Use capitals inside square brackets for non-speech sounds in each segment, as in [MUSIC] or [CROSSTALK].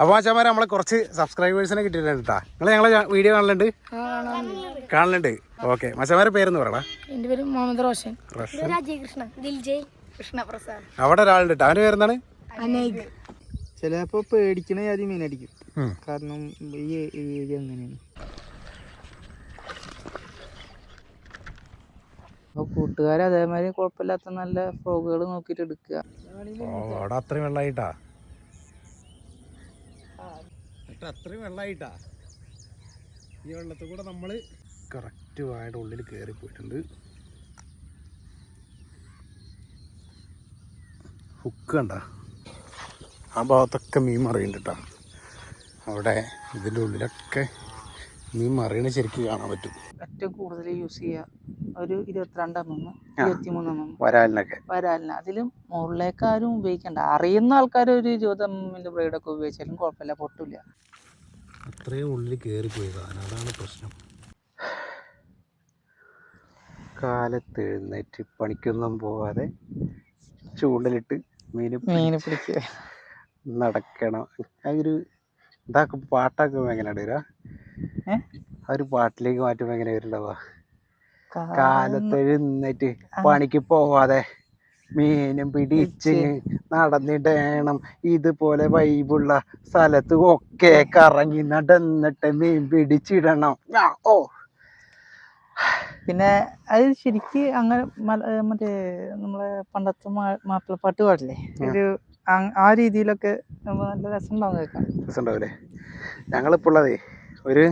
അപ്പോൾ അച്ഛന്മാരെ നമ്മളെ കുറച്ച് സബ്സ്ക്രൈബേഴ്സിനെ കിട്ടിയിട്ടുണ്ട് കേട്ടോ നിങ്ങൾ ഞങ്ങളെ വീഡിയോ കാണലുണ്ട്? കാണലുണ്ട്. ഓക്കെ മച്ചന്മാരെ പേരെന്ന് പറയടാ എന്റെ പേര് മുഹമ്മദ് റോഷൻ. ദിൽജയ് കൃഷ്ണപ്രസാദ്. അവിടെ ഒരാളുണ്ട് കേട്ടോ അവന്റെ പേരെന്താണ്? അനേക്. ചിലപ്പോ പേടിക്കണ ആദ്യം മീനടിക്കും അടിക്കും കാരണം ഈ ഏരിയ അങ്ങനെയാണ്. അപ്പൊ കൂട്ടുകാർ അതേമാതിരി കുഴപ്പമില്ലാത്ത നല്ല ഫ്രോഗുകൾ നോക്കിയിട്ട് എടുക്കുക. അത്രയും വെള്ളമായിട്ടാ എന്നിട്ട് അത്രയും വെള്ളമായിട്ടാ ഈ വെള്ളത്തിൽ കൂടെ നമ്മൾ കറക്റ്റ് വായുടെ ഉള്ളിൽ കയറി പോയിട്ടുണ്ട്. ഹുക്ക് കണ്ട? ആ ഭാഗത്തൊക്കെ മീൻ മറിയുന്നുണ്ട് കേട്ടോ അവിടെ ഇതിന്റെ ഉള്ളിലൊക്കെ മീൻ മറിയണ ശരിക്കും കാണാൻ പറ്റും. ഏറ്റവും കൂടുതൽ യൂസ് ചെയ്യുക ഒരു ഇരുപത്തിരണ്ട് മൂന്ന് ഇരുപത്തിമൂന്ന് മൂന്ന് വരാലിനൊക്കെ. വരാലിന്. അതിലും മുകളിലേക്ക് ആരും ഉപയോഗിക്കണ്ട. അറിയുന്ന ആൾക്കാർ ഒരു ഇരുപത് എമ്മിന്റെ ബ്രൈഡൊക്കെ ഉപയോഗിച്ചാലും കുഴപ്പമില്ല പൊട്ടില്ല അത്രയും ഉള്ളിൽ കയറി പോയതാണ് അതാണ് പ്രശ്നം. കാലത്ത് എഴുന്നേറ്റ് പണിക്കൊന്നും പോവാതെ ചൂണ്ടലിട്ട് മീൻ മീൻ പിടിക്കുക. നടക്കണം. ആ ഒരു ഇതാക്കും പാട്ടാക്കുമ്പോൾ എങ്ങനെയാണ് വരിക? ആ ഒരു പാട്ടിലേക്ക് മാറ്റുമ്പോൾ എങ്ങനെ വരുന്നുണ്ടാവുക കാ- കാലത്ത് എഴുന്നേറ്റ് പണിക്ക് പോവാതെ മീനും പിടിച്ച്. നടന്നിടണം. ഇതുപോലെ വൈബുള്ള സ്ഥലത്ത് ഒക്കെ കറങ്ങി നടന്നിട്ട് മീൻ പിടിച്ചിടണം. ഓ. പിന്നെ അത് ശരിക്ക് അങ്ങനെ മറ്റേ നമ്മളെ പണ്ടത്തെ മാപ്പിളപ്പാട്ട് പാടില്ലേ? ഒരു ആ രീതിയിലൊക്കെ നമ്മ നല്ല രസം ഉണ്ടാവും കേൾക്കാൻ. രസമുണ്ടാവില്ലേ ഞങ്ങളിപ്പോൾ ഉള്ളതേ ഒരു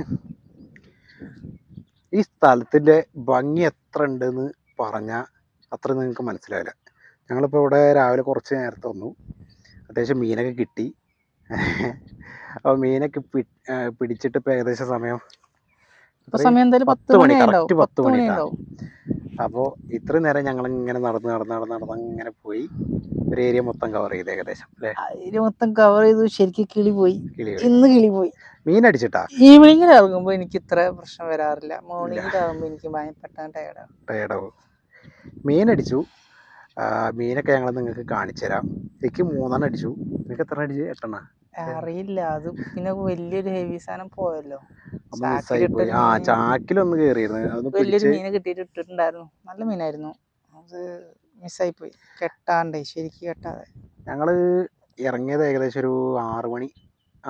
ഈ സ്ഥലത്തിന്റെ ഭംഗി എത്ര ഉണ്ടെന്ന് പറഞ്ഞാൽ അത്ര നിങ്ങൾക്ക് മനസ്സിലാവില്ല. ഞങ്ങളിപ്പോൾ ഇവിടെ രാവിലെ കുറച്ച് നേരത്തെ വന്നു. അത്യാവശ്യം മീനൊക്കെ കിട്ടി. അപ്പോൾ മീനൊക്കെ പിടിച്ചിട്ട് ഇപ്പോൾ ഏകദേശം സമയം പത്ത് മണി, കറക്റ്റ് പത്ത് പത്ത് മണി മണി ഉണ്ടാവും. ഉണ്ടാവും അപ്പോൾ ഇത്രയും നേരം ഞങ്ങൾ ഇങ്ങനെ നടന്ന് നടന്ന് നടന്ന് നടന്ന് അങ്ങനെ പോയി. ഒരു ഏരിയ മൊത്തം കവർ ചെയ്ത് ഏകദേശം അല്ലേ? അതിൽ മൊത്തം കവർ ചെയ്തു. ശരിക്കും കിളി പോയി. ഇന്ന് കിളി പോയി. മീൻ അടിച്ചിട്ടാ ഈവനിങ്ങിൽ ഇറങ്ങുമ്പോ എനിക്ക് ഇത്ര പ്രശ്നം വരാറില്ല. മോർണിംഗിൽ ഇറങ്ങുമ്പോ എനിക്ക് ഭയപ്പെട്ട ടയർഡാണ് ടയർഡാവും മീൻ അടിച്ചു മീനൊക്കെ ഞങ്ങൾ നിങ്ങൾക്ക് കാണിച്ചുതരാം. എനിക്ക് മൂന്നെണ്ണം അടിച്ചു. നിങ്ങൾക്ക് എത്ര അടിച്ചു? എട്ടെണ്ണ? അറിയില്ല. അത് പിന്നെ വലിയൊരു ഹെവി സാധനം പോയല്ലോ. ആ ചാക്കിലൊന്ന് കയറിയിരുന്നു അതൊന്ന് വലിയൊരു മീനെ കിട്ടിയിട്ട് ഇട്ടിട്ടുണ്ടായിരുന്നു നല്ല മീനായിരുന്നു. അത് മിസ്സായി പോയി. കെട്ടാണ്ടേ. ശരിക്ക് കെട്ടാതെ. ഞങ്ങൾ ഇറങ്ങിയത് ഏകദേശം ഒരു ആറു മണി.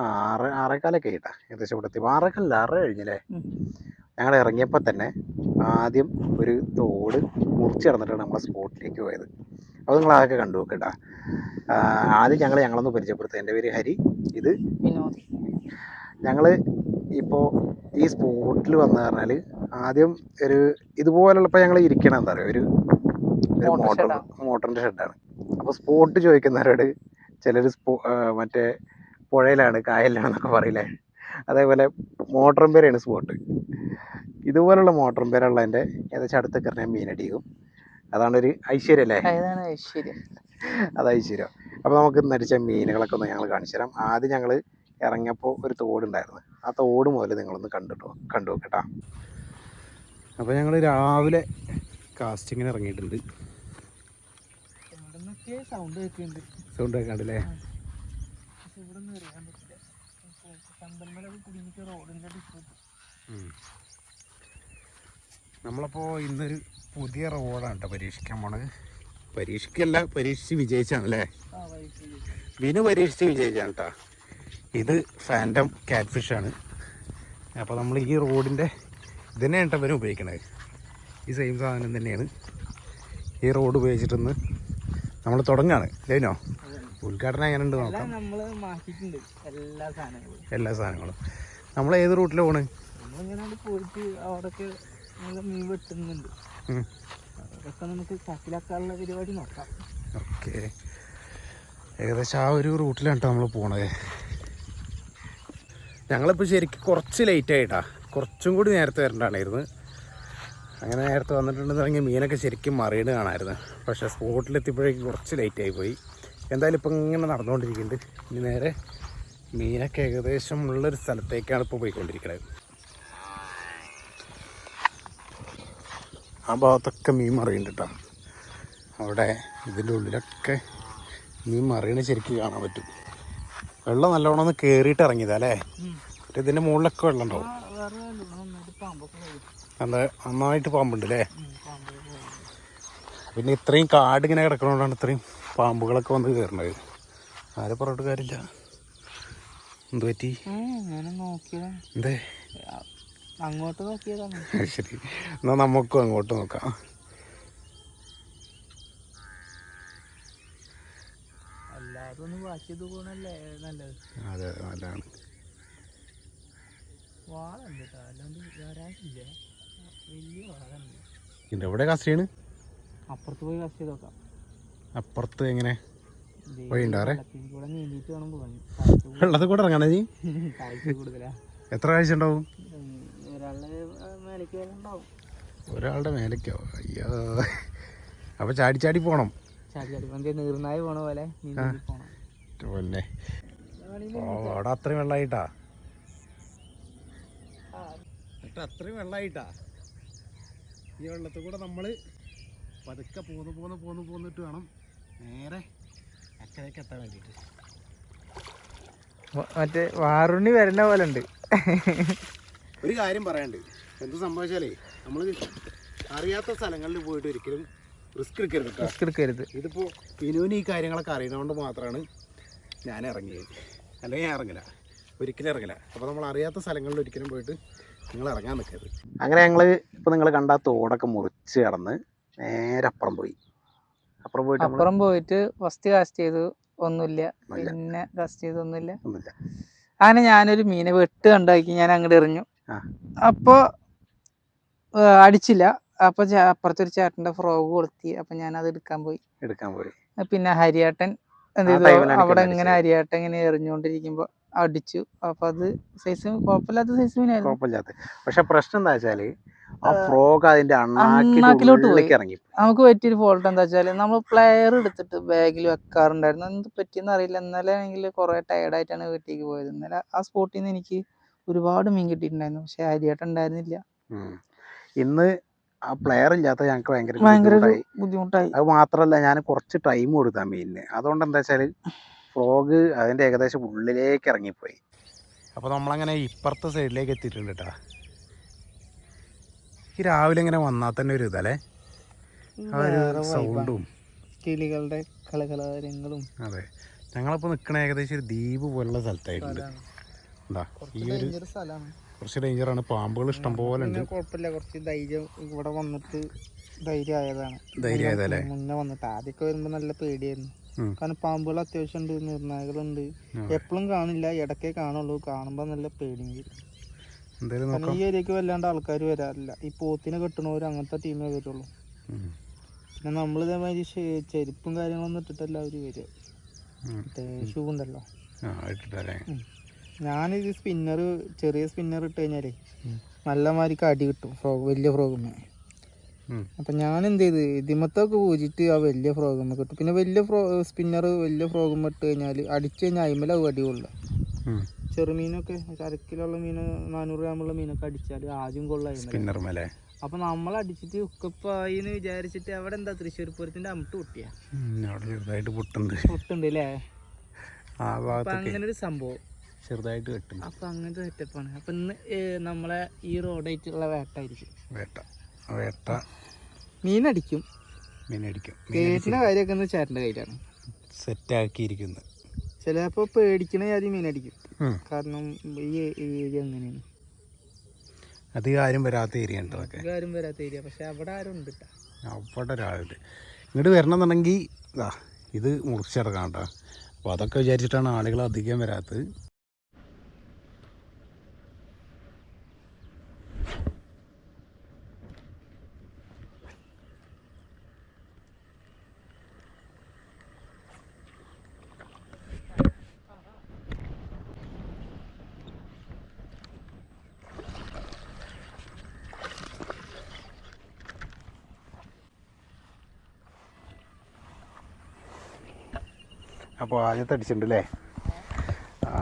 ആറ് ആറേക്കാലൊക്കെ ആയിട്ടാ ഏകദേശം ഇവിടെ എത്തിയപ്പോൾ ആറേക്കാലല്ല ആറ് കഴിഞ്ഞല്ലേ? ഞങ്ങൾ ഇറങ്ങിയപ്പോൾ തന്നെ ആദ്യം ഒരു തോട് മുറിച്ച് കടന്നിട്ടാണ് നമ്മളെ സ്പോട്ടിലേക്ക് പോയത്. അപ്പോൾ നിങ്ങൾ അതൊക്കെ കണ്ടു നോക്കട്ടാ ആദ്യം ഞങ്ങൾ ഞങ്ങളൊന്ന് പരിചയപ്പെടുത്തുക എന്റെ പേര് ഹരി ഇത് വിനോദ്. ഞങ്ങൾ ഇപ്പോൾ ഈ സ്പോട്ടിൽ വന്നു പറഞ്ഞാൽ ആദ്യം ഒരു ഇതുപോലുള്ള ഇപ്പോൾ ഞങ്ങൾ ഇരിക്കണം എന്താ പറയുക ഒരു ഒരു മോട്ടർ. മോട്ടറിന്റെ ഷെഡാണ്. അപ്പോൾ സ്പോട്ട് ചോദിക്കുന്നവരോട് ചിലർ സ്പോ മറ്റേ പുഴയിലാണ് കായലിലാണെന്നൊക്കെ പറയില്ലേ? അതേപോലെ മോട്ടറും പേരാണ് സ്പോട്ട് ഇതുപോലുള്ള മോട്ടറും പേരുള്ളതിന്റെ ഏകദേശം അടുത്ത പറഞ്ഞാൽ മീനടിക്കും അതാണ് ഒരു ഐശ്വര്യം അല്ലേ? അത് ഐശ്വര്യം. അപ്പോൾ നമുക്ക് നടിച്ച മീനുകളൊക്കെ ഒന്ന് ഞങ്ങൾ കാണിച്ചു തരാം. ആദ്യം ഞങ്ങൾ ഇറങ്ങിയപ്പോൾ ഒരു തോടുണ്ടായിരുന്നു ആ തോട് മുതൽ നിങ്ങളൊന്ന് കണ്ടിട്ടോ കണ്ടു നോക്കട്ടാ അപ്പോൾ ഞങ്ങൾ രാവിലെ കാസ്റ്റിങ്ങിന് ഇറങ്ങിയിട്ടുണ്ട്. സൗണ്ട് കേൾക്കുന്നുണ്ട്. സൗണ്ട് ഒക്കെ കണ്ടില്ലേ പക്ഷെ ഇവിടെ നിന്ന് പറ്റില്ല. ചന്തന്മലൊക്കെ കുടുങ്ങിക്ക് റോഡിന്റെ ഡിസ്ട്രിക്ട് നമ്മളപ്പോൾ ഇന്നൊരു പുതിയ റോഡാണ് കേട്ടോ പരീക്ഷിക്കാൻ പോണത്. പരീക്ഷിക്കല്ല പരീക്ഷിച്ച് വിജയിച്ചാണല്ലേ വിനു പരീക്ഷിച്ച് വിജയിച്ചാണ് കേട്ടോ ഇത് ഫാന്റം ഫിഷാണ് അപ്പോൾ നമ്മൾ ഈ റോഡിന്റെ ഇതന്നെ കേട്ടോ ഇവരും ഉപയോഗിക്കണത്. ഈ സെയിം സാധനം തന്നെയാണ് ഈ റോഡ് ഉപയോഗിച്ചിട്ടൊന്ന് നമ്മൾ തുടങ്ങാണ്. ലേനോ ഉദ്ഘാടനം എങ്ങനെ ഉണ്ട് നോക്കാം. എല്ലാം നമ്മൾ മാറ്റിയിട്ടുണ്ട് എല്ലാ സാധനങ്ങളും. എല്ലാ സാധനങ്ങളും. നമ്മൾ ഏത് റൂട്ടിൽ പോണ്? നമ്മളിങ്ങനെ പോയിട്ട് അവിടെയൊക്കെ മീൻ വെട്ടുന്നുണ്ട്. അതൊക്കെ നമുക്ക് പരിപാടി നോക്കാം. ഓക്കെ. ഏകദേശം ആ ഒരു റൂട്ടിലാണ് കേട്ടോ നമ്മൾ പോണത്. ഞങ്ങളിപ്പോൾ ശരിക്കും കുറച്ച് ലേറ്റ് ആയിട്ടാ. കുറച്ചും കൂടി നേരത്തെ വരേണ്ടതാണായിരുന്നു അങ്ങനെ നേരത്തെ വന്നിട്ടുണ്ടെന്നുണ്ടെങ്കിൽ മീനൊക്കെ ശരിക്കും മറിയണ് കാണാമായിരുന്നു പക്ഷേ സ്പോട്ടിലെത്തിയപ്പോഴേക്കും കുറച്ച് ലേറ്റായി പോയി. എന്തായാലും ഇപ്പം ഇങ്ങനെ നടന്നുകൊണ്ടിരിക്കുന്നുണ്ട്. ഇനി നേരെ മീനൊക്കെ ഏകദേശം ഉള്ളൊരു സ്ഥലത്തേക്കാണ് ഇപ്പോൾ പോയിക്കൊണ്ടിരിക്കുന്നത് ആ ഭാഗത്തൊക്കെ മീൻ മറിയുണ്ട് കേട്ടോ. അവിടെ ഇതിന്റെ ഉള്ളിലൊക്കെ മീൻ മറിയണ ശരിക്കും കാണാൻ പറ്റും. വെള്ളം നല്ലോണം ഒന്ന് കയറിയിട്ട് ഇറങ്ങിയതാ അല്ലേ? മറ്റേ ഇതിന്റെ മുകളിലൊക്കെ വെള്ളം ഉണ്ടാവും. നല്ല നന്നായിട്ട് പാമ്പുണ്ട് അല്ലേ. പിന്നെ ഇത്രയും കാട് ഇങ്ങനെ കിടക്കണോണ്ടാണ് ഇത്രയും പാമ്പുകളൊക്കെ വന്ന് കയറണത്. ആരെ പറഞ്ഞിട്ട് കാര്യമില്ല. എന്ത് പറ്റി? എന്തേ? അങ്ങോട്ട് നോക്കിയതാണ്. [LAUGHS] ശരി. എന്നാ നമുക്കും അങ്ങോട്ട് നോക്കാം. അല്ലാതെ ഒന്ന് വാച്ച് ചെയ്ത് പോകണല്ലേ നല്ലത്. അതെ നല്ലതാണ്. വാളുണ്ട് കേട്ടോ. അല്ലാണ്ട് വരാനില്ല. വലിയ വാളുണ്ട്. ഇതിന്റെ എവിടെ കസ്റ്റഡിയാണ് അപ്പുറത്ത് പോയി ചെയ്ത് നോക്കാം. അപ്പുറത്ത് എങ്ങനെ? വഴിയുണ്ടാറേ വെള്ളത്തിൽ കൂടെ ഇറങ്ങണേ നീ? [LAUGHS] എത്ര ആഴ്ച ഉണ്ടാവും? ഒരാളുടെ മേലക്കോ? അയ്യോ. അപ്പൊ ചാടി ചാടി നീർനായി പോണ. പോലെ? പോണം. പിന്നെ. ഓ അവിടെ അത്രയും വെള്ളമായിട്ടാ എന്നിട്ട് അത്രയും വെള്ളമായിട്ടാ ഈ വെള്ളത്തിൽ കൂടെ നമ്മൾ പതുക്കെ പോന്ന് പോന്ന് പോന്ന് പോന്നിട്ട് വേണം അക്കരയ്ക്ക് എത്താൻ വേണ്ടിയിട്ട് മറ്റേ വാറുണ്ണി വരുന്ന പോലെ ഉണ്ട്. ഒരു കാര്യം പറയാണ്ട് എന്ത് സംഭവിച്ചാലേ നമ്മൾ അറിയാത്ത സ്ഥലങ്ങളിൽ പോയിട്ട് ഒരിക്കലും റിസ്ക് എടുക്കരുത് റിസ്ക് എടുക്കരുത്. ഇതിപ്പോൾ വിനുവിന് ഈ കാര്യങ്ങളൊക്കെ അറിയുന്നതുകൊണ്ട് മാത്രമാണ് ഞാൻ ഇറങ്ങിയത്. അല്ലെങ്കിൽ ഞാൻ ഇറങ്ങില്ല ഒരിക്കലും ഇറങ്ങില്ല അപ്പോൾ നമ്മൾ അറിയാത്ത സ്ഥലങ്ങളിൽ ഒരിക്കലും പോയിട്ട് നിങ്ങൾ ഇറങ്ങാൻ നിൽക്കരുത്. അങ്ങനെ ഞങ്ങൾ ഇപ്പോൾ നിങ്ങൾ കണ്ട തോടൊക്കെ മുറിച്ച് കടന്ന് നേരെ അപ്പുറം പോയി. അപ്പുറം പോയിട്ട് അപ്പുറം പോയിട്ട് ഫസ്റ്റ് കാസ്റ്റ് ചെയ്തു ഒന്നുമില്ല. പിന്നെ കാസ്റ്റ് ചെയ്തു ഒന്നുമില്ല. അങ്ങനെ ഞാനൊരു മീനെ വെട്ട് കണ്ടാക്കി ഞാൻ അങ്ങോട്ട് എറിഞ്ഞു. അപ്പോ അടിച്ചില്ല. അപ്പൊ അപ്പുറത്തൊരു ചേട്ടന്റെ ഫ്രോഗ് കൊളുത്തി. അപ്പൊ ഞാൻ അത് എടുക്കാൻ പോയി. എടുക്കാൻ പോയി. പിന്നെ ഹരിയാട്ടൻ എന്ത് ചെയ്തു? അവിടെ ഇങ്ങനെ ഹരിയാട്ടൻ ഇങ്ങനെ എറിഞ്ഞുകൊണ്ടിരിക്കുമ്പോ അടിച്ചു. അപ്പൊ അത് സൈസ് കുഴപ്പമില്ലാത്ത സൈസ് മീനായിരുന്നു. കുഴപ്പമില്ലാത്ത. പക്ഷെ പ്രശ്നം എന്താ വെച്ചാൽ ആ ഫ്രോഗ് അതിന്റെ അണ്ണാക്കിലോട്ട് പോയി. ഇറങ്ങി. നമുക്ക് പറ്റിയൊരു ഫോൾട്ട് എന്താ വെച്ചാൽ നമ്മൾ പ്ലെയർ എടുത്തിട്ട് ബാഗിൽ വെക്കാറുണ്ടായിരുന്നു. എന്ത് പറ്റിയെന്ന് അറിയില്ല. ഇന്നലെ ആണെങ്കിൽ കുറെ ടയർഡായിട്ടാണ് വീട്ടിലേക്ക് പോയത്. ഇന്നലെ ആ സ്പോട്ടിൽ നിന്ന് എനിക്ക് ഒരുപാട് മീൻ കിട്ടിയിട്ടുണ്ടായിരുന്നു. പക്ഷെ ആര്യായിട്ട് ഉണ്ടായിരുന്നില്ല. ഇന്ന് ആ പ്ലെയർ ഇല്ലാത്ത ഞങ്ങൾക്ക് ഭയങ്കര ഭയങ്കര ബുദ്ധിമുട്ടായി. അത് മാത്രല്ല ഞാൻ കുറച്ച് ടൈം കൊടുത്താ മീനിന്. അതുകൊണ്ട് എന്താ വെച്ചാൽ ഫ്രോഗ് അതിന്റെ ഏകദേശം ഉള്ളിലേക്ക് ഇറങ്ങിപ്പോയി. അപ്പോൾ നമ്മളങ്ങനെ ഇപ്പുറത്തെ സൈഡിലേക്ക് എത്തിയിട്ടുണ്ട് കേട്ടാ ഈ രാവിലെ ഇങ്ങനെ വന്നാൽ തന്നെ ഒരു ഇതല്ലേ? ആ ഒരു. സൗണ്ടും കിളികളുടെ കലകലാരങ്ങളും അതെ. ഞങ്ങളിപ്പോൾ നിൽക്കണ ഏകദേശം ഒരു ദ്വീപ് പോലുള്ള സ്ഥലത്തായിട്ടുണ്ട്. എന്താ ഈ ഒരു സ്ഥലമാണ്. കുറച്ച് ഡേഞ്ചറാണ് പാമ്പുകൾ ഇഷ്ടം പോലെ ഉണ്ട്. കുഴപ്പമില്ല. കുറച്ച് ധൈര്യം ഇവിടെ വന്നിട്ട് ധൈര്യമായതാണ്. ധൈര്യമായതല്ലേ മുന്നേ വന്നിട്ട് ആദ്യമൊക്കെ വരുമ്പോ നല്ല പേടിയായിരുന്നു. കാരണം പാമ്പുകൾ അത്യാവശ്യം ഉണ്ട് നിർണായകളുണ്ട് എപ്പോഴും കാണില്ല. ഇടയ്ക്കേ കാണുള്ളൂ. കാണുമ്പോൾ നല്ല പേടിയും എന്തായാലും കാരണം നോക്കാം. ഈ ഏരിയക്ക് വല്ലാണ്ട് ആൾക്കാർ വരാറില്ല. ഈ പോത്തിനെ കെട്ടണവർ അങ്ങനത്തെ ടീമേ വരുള്ളൂ. പിന്നെ നമ്മൾ ഇതേമാതിരി ചെരുപ്പും കാര്യങ്ങളൊന്നും ഇട്ടിട്ടല്ല അവർ വരിക. ഷൂ ഉണ്ടല്ലോ. ഞാനിത് സ്പിന്നർ ചെറിയ സ്പിന്നർ ഇട്ട് കഴിഞ്ഞാലേ. നല്ല മാതിരിക്ക് അടി കിട്ടും. ഫ്രോഗ് വലിയ ഫ്രോഗമ്മ. അപ്പൊ ഞാൻ എന്ത് ചെയ്ത് ഇതിമത്തൊക്കെ പൂജിട്ട് ആ വലിയ ഫ്രോഗുമ്മ കിട്ടും. പിന്നെ വലിയ ഫ്രോ സ്പിന്നർ വലിയ ഫ്രോഗുമ്മ ഇട്ട് കഴിഞ്ഞാൽ അടിച്ചു കഴിഞ്ഞാൽ അയിമലാവും അടി കൊള്ളുക. ചെറുമീനൊക്കെ അരക്കിലുള്ള മീൻ നാനൂറ് ഗ്രാമുള്ള മീനൊക്കെ അടിച്ചാൽ ആദ്യം കൊള്ളായിരുന്നു അപ്പൊ നമ്മൾ അടിച്ചിട്ട് ഉക്കപ്പായി എന്ന് വിചാരിച്ചിട്ട് അവിടെ എന്താ തൃശ്ശൂർ പൂരത്തിന്റെ അമിട്ട് പൊട്ടിയ? ചെറുതായിട്ട് പൊട്ടുണ്ട്. പൊട്ടുണ്ട് അല്ലേ അങ്ങനെ ഒരു സംഭവം. ചെറുതായിട്ട് വെട്ടും അപ്പൊ അങ്ങനത്തെ സെറ്റപ്പാണ്. അപ്പൊ ഇന്ന് നമ്മളെ ഈ റോഡായിട്ടുള്ള വേട്ടായിരിക്കും. വേട്ട. വേട്ട. മീനടിക്കും. മീനടിക്കും. കേട്ടിന്റെ കാര്യമൊക്കെ ചേട്ടന്റെ കയ്യിലാണ്. സെറ്റാക്കിയിരിക്കുന്നു. ചിലപ്പോ പേടിക്കണ ആദ്യം മീനടിക്കും. കാരണം ഈ ഏരിയ അങ്ങനെയാണ് അധികം ആരും വരാത്ത ഏരിയ ഉണ്ട് അതൊക്കെ? ആരും വരാത്ത ഏരിയ പക്ഷെ അവിടെ ആരും ഉണ്ട് അവിടെ ഒരാളുണ്ട്. ഇങ്ങോട്ട് വരണമെന്നുണ്ടെങ്കിൽ ഇതാ ഇത് മുറിച്ചിടക്കാം കേട്ടോ അപ്പോൾ അതൊക്കെ വിചാരിച്ചിട്ടാണ് ആളുകൾ അധികം വരാത്തത്. അപ്പോൾ ആദ്യത്തെ അടിച്ചിട്ടുണ്ട് അല്ലേ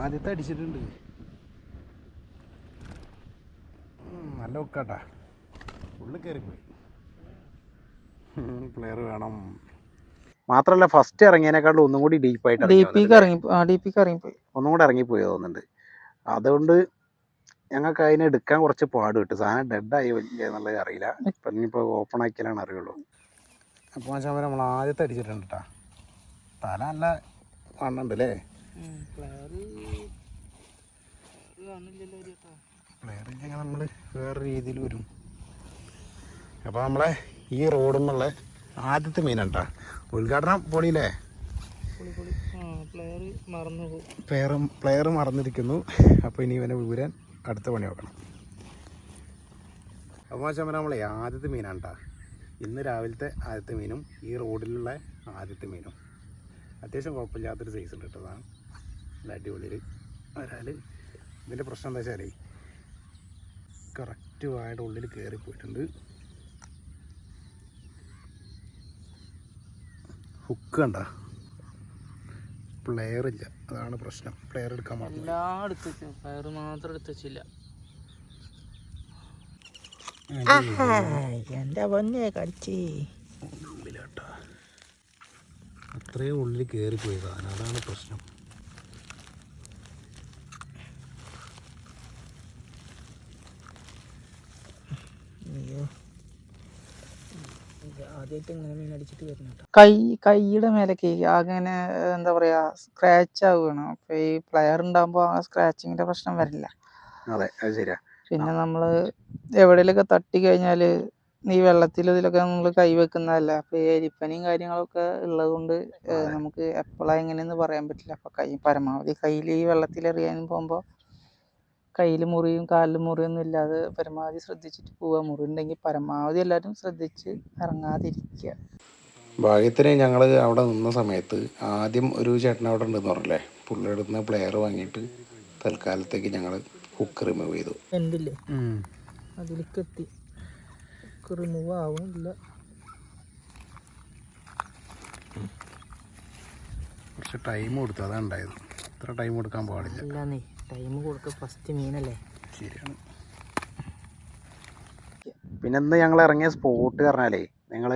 ആദ്യത്തെ അടിച്ചിട്ടുണ്ട്. നല്ല ഒക്കാട്ടാ ഉള്ളിൽ കയറിപ്പോയി പ്ലെയർ വേണം. മാത്രമല്ല ഫസ്റ്റ് ഇറങ്ങിയതിനേക്കാളും ഒന്നും കൂടി ഡീപ്പായിട്ട് ആയിട്ട് ഇറങ്ങി ഇറങ്ങിപ്പോയി. ഒന്നും കൂടി ഇറങ്ങിപ്പോയി തോന്നുന്നുണ്ട്. അതുകൊണ്ട് ഞങ്ങൾക്ക് അതിനെ എടുക്കാൻ കുറച്ച് പാട് കിട്ടും. സാധനം ഡെഡായി വലിയ എന്നുള്ളത് അറിയില്ല. ഇപ്പം ഇനിയിപ്പോൾ ഓപ്പൺ ആക്കിയാലാണ് അറിയുള്ളൂ. അപ്പോൾ നമ്മൾ ആദ്യത്തെ അടിച്ചിട്ടുണ്ട് കേട്ടോ തല നല്ല മണ്ണുണ്ട് അല്ലേ പ്ലെയർ ഇല്ലെങ്കിൽ നമ്മൾ വേറെ രീതിയിൽ വരും. അപ്പോൾ നമ്മളെ ഈ റോഡുന്നുള്ള ആദ്യത്തെ മീനുണ്ടാ ഉദ്ഘാടനം പൊളിയില്ലേ? Player player മറന്നിരിക്കുന്നു. അപ്പോൾ ഇനി ഇവനെ വിവരാൻ അടുത്ത പണി നോക്കണം. അപ്പോൾ ചമ്മ നമ്മളെ ആദ്യത്തെ മീനാണ് കേട്ടോ ഇന്ന് രാവിലത്തെ ആദ്യത്തെ മീനും ഈ റോഡിലുള്ള ആദ്യത്തെ മീനും അത്യാവശ്യം കുഴപ്പമില്ലാത്തൊരു സൈസ് ഉണ്ട് കേട്ടതാണ് നല്ല അടിപൊളിയിൽ ഒരാൾ ഇതിന്റെ പ്രശ്നം എന്താ വെച്ചാലേ കറക്റ്റ് വായുടെ ഉള്ളിൽ കയറി പോയിട്ടുണ്ട്. ഹുക്ക് കണ്ട? പ്ലെയർ ഇല്ല. അതാണ് പ്രശ്നം. പ്ലെയർ എടുക്കാൻ പാടില്ല എല്ലാം എടുത്തു പ്ലെയർ മാത്രം എടുത്ത് വെച്ചില്ല. എന്റെ പൊന്നെ കടിച്ചേ ഉള്ളിലാട്ടാ അത്രയും ഉള്ളിൽ കയറി പോയി. സാധനം അതാണ് പ്രശ്നം. കൈ കൈയുടെ മേലേക്ക് അങ്ങനെ എന്താ പറയാ സ്ക്രാച്ച് ആവുകയാണ്. അപ്പൊ ഈ പ്ലെയർ ഉണ്ടാകുമ്പോ ആ സ്ക്രാച്ചിങ്ങിന്റെ പ്രശ്നം വരില്ല. അതെ അത് ശരിയാ. പിന്നെ നമ്മൾ എവിടെയെങ്കിലൊക്കെ തട്ടി കഴിഞ്ഞാൽ ഈ വെള്ളത്തിൽ ഇതിലൊക്കെ നമ്മൾ കൈ വെക്കുന്നതല്ല? അപ്പൊ ഈ എലിപ്പനിയും കാര്യങ്ങളൊക്കെ ഉള്ളതുകൊണ്ട് നമുക്ക് എപ്പോഴാ എങ്ങനെയെന്ന് പറയാൻ പറ്റില്ല. അപ്പൊ കൈ പരമാവധി കയ്യിൽ ഈ വെള്ളത്തിൽ എറിയാൻ പോകുമ്പോ കയ്യിൽ മുറിയും കാലിൽ മുറിയൊന്നും ഇല്ലാതെ പരമാവധി ശ്രദ്ധിച്ചിട്ട് പോവുക. മുറി ഉണ്ടെങ്കിൽ പരമാവധി എല്ലാവരും ശ്രദ്ധിച്ച് ഇറങ്ങാതിരിക്കുക. ഭാഗ്യത്തിന് ഞങ്ങൾ അവിടെ നിന്ന സമയത്ത് ആദ്യം ഒരു ചേട്ടൻ അവിടെ ഉണ്ടെന്ന് പറഞ്ഞല്ലേ? പുള്ളിയുടെ അടുത്ത് പ്ലെയർ വാങ്ങിയിട്ട് തൽക്കാലത്തേക്ക് ഞങ്ങൾ കുക്ക് റിമൂവ് ചെയ്തു. എന്തില്ലേ? അതിലേക്ക് എത്തി. റിമൂവ് ആവുന്നില്ല കുറച്ച് ടൈം കൊടുത്തു അതാണ് ഉണ്ടായത്. ഇത്ര ടൈം കൊടുക്കാൻ പാടില്ല. അല്ലാന്നേ ടൈം കൊടുക്ക ഫസ്റ്റ് മീനല്ലേ? ശരിയാണ്. പിന്നെ ഇന്ന് ഞങ്ങൾ ഇറങ്ങിയ സ്പോട്ട് പറഞ്ഞാലേ നിങ്ങൾ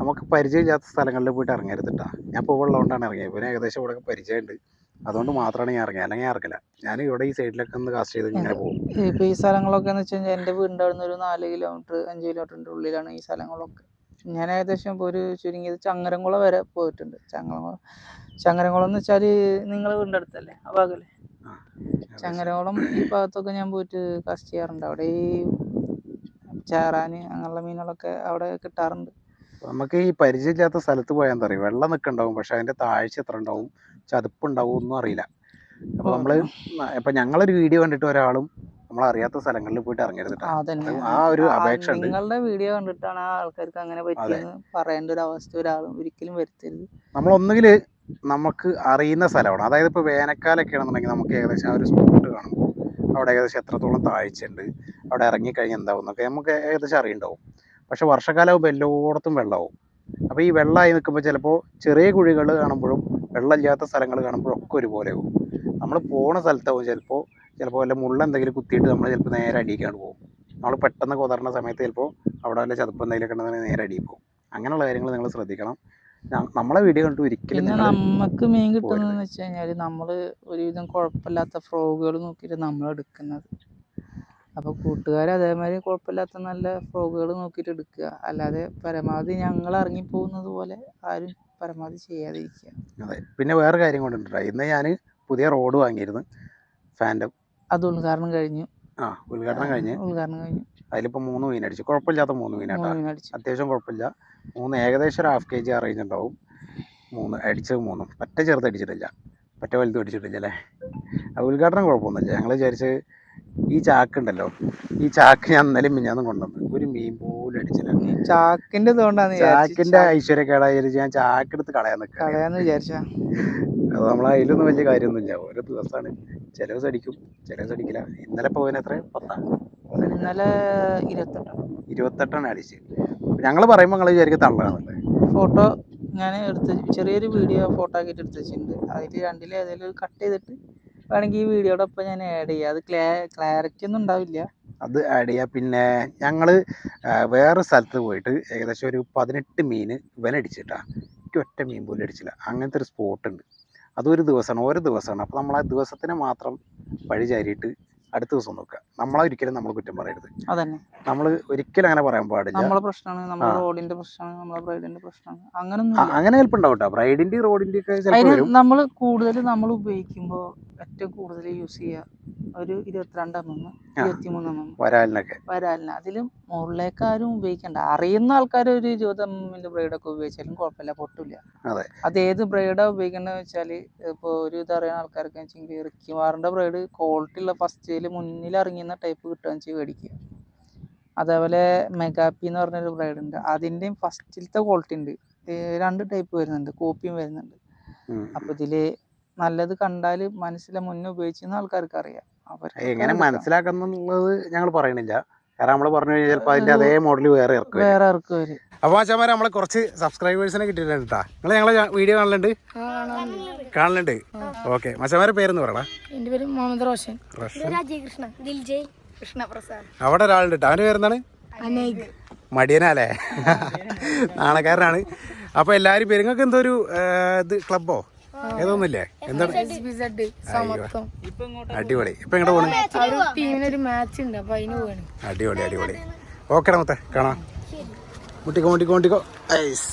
നമുക്ക് പരിചയമില്ലാത്ത സ്ഥലങ്ങളിൽ പോയിട്ട് ഇറങ്ങരുത് കേട്ടോ ഞാൻ ഇപ്പോൾ ഉള്ളതുകൊണ്ടാണ് ഇറങ്ങിയത്. പിന്നെ ഏകദേശം ഇവിടെ പരിചയമുണ്ട്. അതുകൊണ്ട് മാത്രമാണ് ഞാൻ ഇറങ്ങിയത് അല്ലെങ്കിൽ ഞാൻ ഇറങ്ങില്ല ഞാൻ ഇവിടെ ഈ സൈഡിലൊക്കെ ഒന്ന് കാസ്റ്റ് ചെയ്ത് ഇങ്ങനെ പോകും. ഇപ്പൊ ഈ സ്ഥലങ്ങളൊക്കെ എന്ന് വെച്ച് കഴിഞ്ഞാൽ എന്റെ വീടിന്റെ അവിടെ നിന്ന് ഒരു നാല് കിലോമീറ്റർ അഞ്ച് കിലോമീറ്ററിന്റെ ഉള്ളിലാണ് ഈ സ്ഥലങ്ങളൊക്കെ. ഞാൻ ഏകദേശം ഇപ്പോൾ ഒരു ചുരുങ്ങിയത് ചങ്ങരംകുളം വരെ പോയിട്ടുണ്ട്. ചങ്ങരംകുളം ചങ്ങരംകുളം എന്ന് വെച്ചാൽ നിങ്ങളെ വീടിന്റെ അടുത്തല്ലേ? ആ ഭാഗല്ലേ? ആ. ചങ്ങരംകുളം ഈ ഭാഗത്തൊക്കെ ഞാൻ പോയിട്ട് കാസ്റ്റ് ചെയ്യാറുണ്ട്. അവിടെ ഈ ചേറാന് അങ്ങനെയുള്ള മീനുകളൊക്കെ അവിടെ കിട്ടാറുണ്ട്. നമുക്ക് ഈ പരിചയമില്ലാത്ത സ്ഥലത്ത് പോയാൽ എന്താ പറയുക വെള്ളം നിൽക്കുന്നുണ്ടാവും പക്ഷെ അതിന്റെ താഴ്ച എത്ര ഉണ്ടാവും? ചതുപ്പുണ്ടാവും ഒന്നും അറിയില്ല. അപ്പൊ നമ്മൾ ഇപ്പൊ ഞങ്ങളൊരു വീഡിയോ കണ്ടിട്ട് ഒരാളും നമ്മളറിയാത്ത സ്ഥലങ്ങളിൽ പോയിട്ട് ഇറങ്ങരുത് ആ ഒരു ആ- അപേക്ഷ ഉണ്ട്. നിങ്ങളുടെ വീഡിയോ കണ്ടിട്ടാണ് ആ ആൾക്കാർക്ക് അങ്ങനെ പറ്റിയെന്ന് പറയേണ്ട ഒരു അവസ്ഥ ഒരാളും ഒരിക്കലും വരുത്തരുത് നമ്മളൊന്നുകിൽ നമുക്ക് അറിയുന്ന സ്ഥലമാണ്. അതായത് ഇപ്പോൾ വേനൽക്കാലൊക്കെ ആണെന്നുണ്ടെങ്കിൽ നമുക്ക് ഏകദേശം ആ ഒരു സ്പോട്ട് കാണും. അവിടെ ഏകദേശം എത്രത്തോളം താഴ്ചയുണ്ട്? അവിടെ ഇറങ്ങിക്കഴിഞ്ഞാൽ എന്താവും എന്നൊക്കെ നമുക്ക് ഏകദേശം അറിയുണ്ടാവും. പക്ഷെ വർഷക്കാലമാകുമ്പോൾ എല്ലായിടത്തും വെള്ളമാവും. അപ്പോൾ ഈ വെള്ളമായി നിൽക്കുമ്പോൾ ചിലപ്പോൾ ചെറിയ കുഴികൾ കാണുമ്പോഴും വെള്ളമില്ലാത്ത സ്ഥലങ്ങൾ കാണുമ്പോഴും ഒക്കെ ഒരുപോലെ ആവും. നമ്മൾ പോണ സ്ഥലത്താവും ചിലപ്പോൾ ചിലപ്പോൾ വല്ല മുള്ള എന്തെങ്കിലും കുത്തിയിട്ട് നമ്മൾ ചിലപ്പോൾ നേരെ അടിയിക്കാണ്ട് പോകും. നമ്മൾ പെട്ടെന്ന് കൊതറുന്ന സമയത്ത് ചിലപ്പോൾ അവിടെ വല്ല ചതുപ്പ് എന്തെങ്കിലും കണ്ടെങ്കിൽ നേരെ അടിയിൽ പോകും. അങ്ങനെയുള്ള കാര്യങ്ങൾ നിങ്ങൾ ശ്രദ്ധിക്കണം. നമ്മളെ വീഡിയോ കണ്ടു ഒരിക്കലും നമുക്ക് മീൻ കിട്ടുന്നതെന്ന് വെച്ച് കഴിഞ്ഞാൽ നമ്മൾ ഒരുവിധം കുഴപ്പമില്ലാത്ത ഫ്രോഗുകൾ നോക്കിയിട്ട് നമ്മൾ എടുക്കുന്നത്. അപ്പോൾ കൂട്ടുകാർ അതേമാതിരി കുഴപ്പമില്ലാത്ത നല്ല ഫ്രോഗുകൾ നോക്കിയിട്ട് എടുക്കുക. അല്ലാതെ പരമാവധി ഞങ്ങൾ ഇറങ്ങിപ്പോകുന്നത് പോലെ ആരും പരമാവധി ചെയ്യാതിരിക്കുക. അതെ. പിന്നെ വേറെ കാര്യം കൊണ്ടുണ്ട് ഇന്ന് ഞാൻ പുതിയ റോഡ് വാങ്ങിയിരുന്നു. ഫാന്റം അത് ഉദ്ഘാടനം കഴിഞ്ഞു. ആ ഉദ്ഘാടനം കഴിഞ്ഞ്. ഉദ്ഘാടനം കഴിഞ്ഞു. അതിലിപ്പോൾ മൂന്ന് മീൻ അടിച്ചു. കുഴപ്പമില്ലാത്ത മൂന്ന് മീനാട്ടാ മൂന്ന് മീൻ അടിച്ചു. അത്യാവശ്യം കുഴപ്പമില്ല. മൂന്ന് ഏകദേശം ഒരു ഹാഫ് കെ ജി ആ റേഞ്ച് ഉണ്ടാവും മൂന്ന് അടിച്ചത് മൂന്നും. പറ്റ ചെറുത് അടിച്ചിട്ടില്ല. പറ്റ വലുതും അടിച്ചിട്ടില്ല അല്ലേ? ഉദ്ഘാടനം കുഴപ്പമൊന്നുമില്ല. ഞങ്ങൾ വിചാരിച്ച് ഈ ചാക്ക് ഉണ്ടല്ലോ ഈ ചാക്ക് ഞാൻ അന്നലെ മിഞ്ഞാന്നും കൊണ്ടുവന്നു. ഒരു മീൻ പോലും അടിച്ചില്ല. ചാക്കിന്റെ ചാക്കിന്റെ ഐശ്വര്യക്കേടായി കേടായി ഞാൻ ചാക്കെടുത്ത് കളയാൻ നിൽക്കുക കളയാന്ന് വിചാരിച്ച. അത് നമ്മൾ അതിലൊന്നും വലിയ കാര്യമൊന്നുമില്ല. ഓരോ ദിവസമാണ്. ചില ദിവസം അടിക്കും ചില ദിവസം അടിക്കില്ല. ഇന്നലെ പോകാൻ എത്ര? ഇന്നലെ ഇരുപത്തെട്ടാണ് ഇരുപത്തെട്ടാണ് അടിച്ച്. ഞങ്ങൾ പറയുമ്പോൾ നിങ്ങൾ വിചാരിക്കും തള്ളാന്നുള്ളത് ഫോട്ടോ ഞാൻ എടുത്ത് ചെറിയൊരു വീഡിയോ ഫോട്ടോ ആക്കിയിട്ട് എടുത്ത് വെച്ചിട്ടുണ്ട്. അതിൽ രണ്ടിൽ ഏതെങ്കിലും കട്ട് ചെയ്തിട്ട് വേണമെങ്കിൽ ഈ വീഡിയോയുടെ ഒപ്പം ഞാൻ ആഡ് ചെയ്യാം. അത് ക്ലാ ക്ലാരിറ്റി ഒന്നും ഉണ്ടാവില്ല. അത് ആഡ് ചെയ്യാം. പിന്നെ ഞങ്ങൾ വേറെ സ്ഥലത്ത് പോയിട്ട് ഏകദേശം ഒരു പതിനെട്ട് മീൻ വിലടിച്ചിട്ടാ ശരിക്കും ഒറ്റ മീൻ പോലും അടിച്ചില്ല. അങ്ങനത്തെ ഒരു സ്പോട്ട് ഉണ്ട്. അതൊരു ദിവസമാണ് ഓരോ ദിവസമാണ്. അപ്പോൾ നമ്മൾ ആ ദിവസത്തിന് മാത്രം വഴി ചാരിയിട്ട് അടുത്ത ദിവസം നോക്കുക. നമ്മളെ ഒരിക്കലും നമ്മൾ കുറ്റം പറയരുത്. അതന്നെ. നമ്മൾ ഒരിക്കലും അങ്ങനെ പറയാൻ പാടില്ല. നമ്മളെ പ്രശ്നമാണ് നമ്മുടെ. റോഡിന്റെ പ്രശ്നമാണ് നമ്മളെ ബ്രൈഡിന്റെ പ്രശ്നമാണ് അങ്ങനെ അങ്ങനെ ചിലപ്പോൾ ഉണ്ടാവും ബ്രൈഡിന്റെ റോഡിന്റെ ഒക്കെ നമ്മൾ കൂടുതൽ നമ്മൾ ഉപയോഗിക്കുമ്പോൾ ഏറ്റവും കൂടുതൽ യൂസ് ചെയ്യുക ഒരു ഇരുപത്തിരണ്ട് എം എം ഇരുപത്തിമൂന്ന് എം എം വരാലിനൊക്കെ. വരാലിന്. അതിലും മുകളിലേക്ക് ആരും ഉപയോഗിക്കണ്ട. അറിയുന്ന ആൾക്കാർ ഒരു ഇരുപത് എം എമ്മിന്റെ ബ്രൈഡൊക്കെ ഉപയോഗിച്ചാലും കുഴപ്പമില്ല പൊട്ടില്ല അതെ. ഏത് ബ്രൈഡാ ഉപയോഗിക്കണ്ടെന്ന് വെച്ചാൽ ഇപ്പോൾ ഒരു ഇത് അറിയുന്ന ആൾക്കാർക്ക് വെച്ചെങ്കിൽ റിക്കിമാറിന്റെ ബ്രൈഡ് ക്വാളിറ്റി ഉള്ള ഫസ്റ്റിൽ മുന്നിൽ ഇറങ്ങിയുന്ന ടൈപ്പ് കിട്ടുകയും ചെയ്യും മേടിക്കുക അതേപോലെ മെഗാപ്പി എന്ന് പറഞ്ഞൊരു ബ്രൈഡ് ഉണ്ട്. അതിന്റെയും ഫസ്റ്റിലത്തെ ക്വാളിറ്റി ഉണ്ട്. രണ്ട് ടൈപ്പ് വരുന്നുണ്ട്. കോപ്പിയും വരുന്നുണ്ട്. അപ്പൊ ഇതിൽ നല്ലത് കണ്ടാൽ മനസ്സിലെ മുന്നേ ഉപയോഗിച്ചിരുന്ന ആൾക്കാർക്ക് അറിയാം. എങ്ങനെ മനസ്സിലാക്കുന്നുള്ളത് ഞങ്ങൾ പറയണില്ല. കാരണം നമ്മൾ പറഞ്ഞു കഴിഞ്ഞാൽ ചിലപ്പോൾ അതിന്റെ അതേ മോഡൽ വേറെ ഇറക്കും. വേറെ ഇറക്കും അപ്പോൾ അച്ഛന്മാരെ നമ്മളെ കുറച്ച് സബ്സ്ക്രൈബേഴ്സിനെ കിട്ടിയിട്ടുണ്ട് കേട്ടോ. നിങ്ങൾ ഞങ്ങളെ വീഡിയോ കാണലുണ്ട്? കാണലുണ്ട്. ഓക്കെ. മച്ചമാരെ പേരെന്ന് പറയടാ. എന്റെ പേര് മുഹമ്മദ് റോഷൻ. രാജീവ് ദിൽജയ് കൃഷ്ണപ്രസാദ്. അവിടെ ഒരാളുണ്ട് കേട്ടോ അവന്റെ പേരെന്താണ്? അനേക്. മടിയനല്ലേ? നാണക്കാരനാണ്. അപ്പൊ എല്ലാരും പേര് നിങ്ങൾക്ക് എന്തോ ഒരു ഇത് ക്ലബോ ഏതൊന്നുമില്ലേ? എന്താണ് അടിപൊളി. ഇപ്പൊ എങ്ങോട്ട് ടീമിനൊരു മാച്ച് ഉണ്ട്. അപ്പൊ അതിന് പോവാണ്. അടിപൊളി അടിപൊളി. ഓക്കെ മൊത്തം. കാണാം. മുട്ടിക്കോ മുട്ടിക്കോ മുട്ടിക്കോ. ഐസ്.